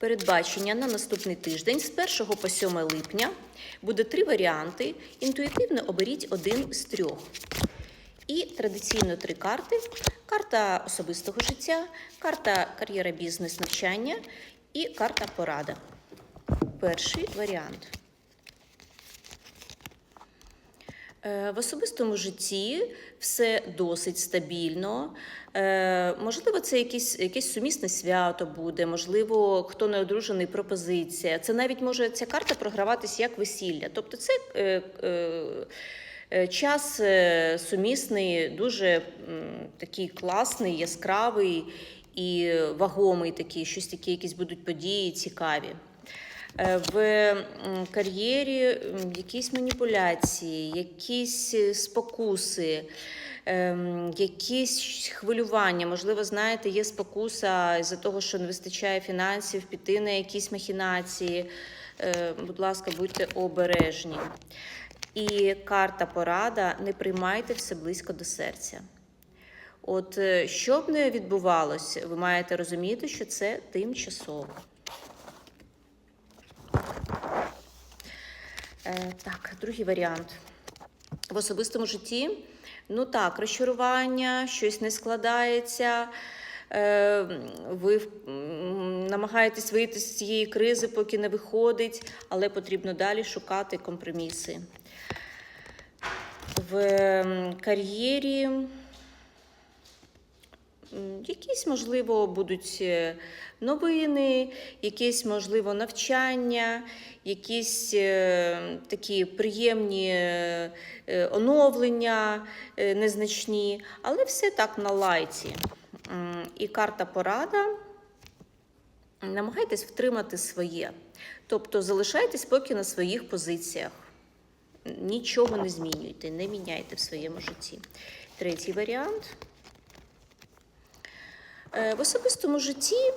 Передбачення на наступний тиждень з 1 по 7 липня буде три варіанти. Інтуїтивно оберіть один з трьох. І традиційно три карти: карта особистого життя, карта кар'єра, бізнес, навчання і карта порада. Перший варіант. Е, В особистому житті все досить стабільно. Е, Можливо, це якесь, якесь сумісне свято буде, можливо, хто не одружений, пропозиція. Це навіть може ця карта програватися як весілля. Тобто, це е, е, е, час е, сумісний, дуже такий класний, яскравий і вагомий такий, щось такі, якісь будуть події цікаві. Е, В кар'єрі якісь маніпуляції, якісь е, спокуси, ем, якісь хвилювання. Можливо, знаєте, є спокуса з-за того, що не вистачає фінансів, піти на якісь махінації. Е, Будь ласка, будьте обережні. І карта порада не приймайте все близько до серця. От що б не відбувалося, ви маєте розуміти, що це тимчасово. Так, другий варіант. В особистому житті, ну так, розчарування, щось не складається. Е, ви намагаєтесь вийти з цієї кризи, поки не виходить, але потрібно далі шукати компроміси. В кар'єрі Якісь, можливо, будуть е, новини, якісь, можливо, навчання, якісь е, такі приємні е, оновлення незначні, але все так на лайті. І карта порада. Намагайтесь втримати своє. Тобто залишайтесь поки на своїх позиціях. Нічого не змінюйте, не міняйте в своєму житті. Третій варіант. Е, В особистому житті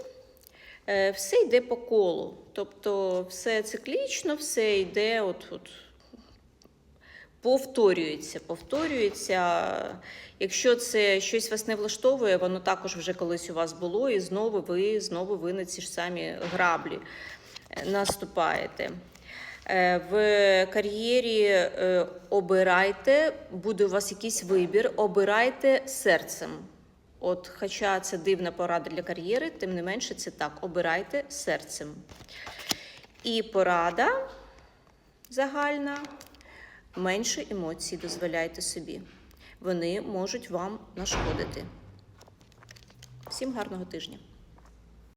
е, все йде по колу. Тобто все циклічно, все йде, от, от, повторюється, повторюється. Якщо це щось вас не влаштовує, воно також вже колись у вас було, і знову ви знову ви на ці ж самі граблі е, наступаєте. В кар'єрі обирайте, буде у вас якийсь вибір, обирайте серцем. От, хоча це дивна порада для кар'єри, тим не менше це так. Обирайте серцем. І порада загальна. Менше емоцій дозволяйте собі. Вони можуть вам нашкодити. Всім гарного тижня!